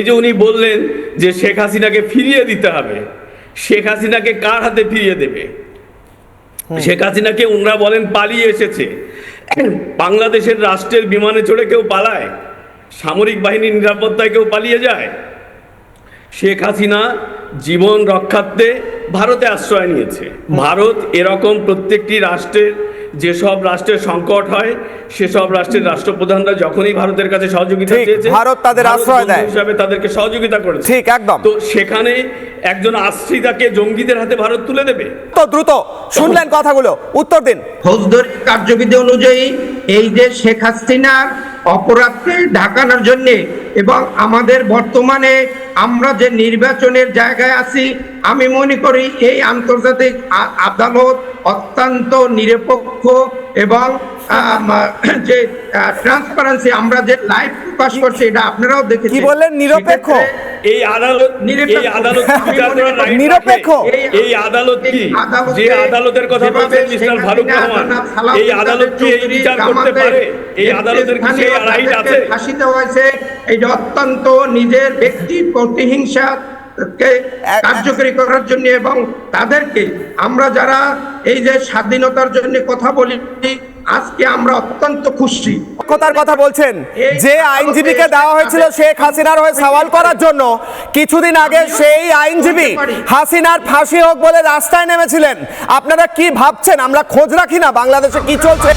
এই যে উনি বললেন যে শেখ হাসিনাকে ফিরিয়ে দিতে হবে। শেখ হাসিনাকে কার হাতে ফিরিয়ে দেবে? শেখ হাসিনাকে উনরা বলেন পালিয়ে এসেছে। বাংলাদেশের রাষ্ট্রের বিমানে চড়ে কেউ পালায়? সামরিক বাহিনীর নিরাপত্তায় কেউ পালিয়ে যায়? শেখ হাসিনা জীবন রক্ষার্থে ভারতে আশ্রয় নিয়েছে। ভারত এরকম প্রত্যেকটি রাষ্ট্রের যেসব রাষ্ট্রের সংকট হয় সেসব রাষ্ট্রের রাষ্ট্রপ্রধানরা যখনই ভারতের কাছে সহযোগিতা চেয়েছে ভারত তাদের আশ্রয় দেয়। হিসাবে তাদেরকে সহযোগিতা করেছে ঠিক, একদম। তো সেখানে একজন আশ্রিতাকে জঙ্গিদের হাতে ভারত তুলে দেবে তো দ্রুত শুনলেন কথাগুলো উত্তর দিন ফৌজদারি কার্যবিধি অনুযায়ী এই যে শেখ হাসিনার অপরাধকে ঢাকানোর জন্য এবং আমাদের বর্তমানে আমরা যে নির্বাচনের জায়গায় আছি আমি মনে করি এই আন্তর্জাতিক আদালত অত্যন্ত নিরপেক্ষ এবং যে ট্রান্সপারেন্সি আমরা যে লাইভ প্রকাশ করছি এটা আপনারাও দেখেছি কি বললেন, নিরপেক্ষ? এই আদালত। এই আদালত নিরপেক্ষ। এই আদালত কি? যে আদালতের কথা বলছেন মিস্টার ফারুক রহমান এই আদালত কি এই বিচার করতে পারে? এই আদালতের কি সেই রাইট আছে? হয়েছে এটা অত্যন্ত নিজের ব্যক্তি প্রতিহিংসা কে কার্যকরী করার জন্য এবং তাদেরকে আমরা যারা এই যে স্বাধীনতার জন্য কথা বলি আজকে আমরা অত্যন্ত খুশি। কথার কথা বলছেন। যে আইনজীবীকে দেওয়া হয়েছিল শেখ হাসিনার হয়ে সওয়াল করার জন্য কিছুদিন আগে সেই আইনজীবী হাসিনার ফাঁসি হোক বলে রাস্তায় নেমেছিলেন। আপনারা কি ভাবছেন? আমরা খোঁজ রাখি না বাংলাদেশে কি চলছে?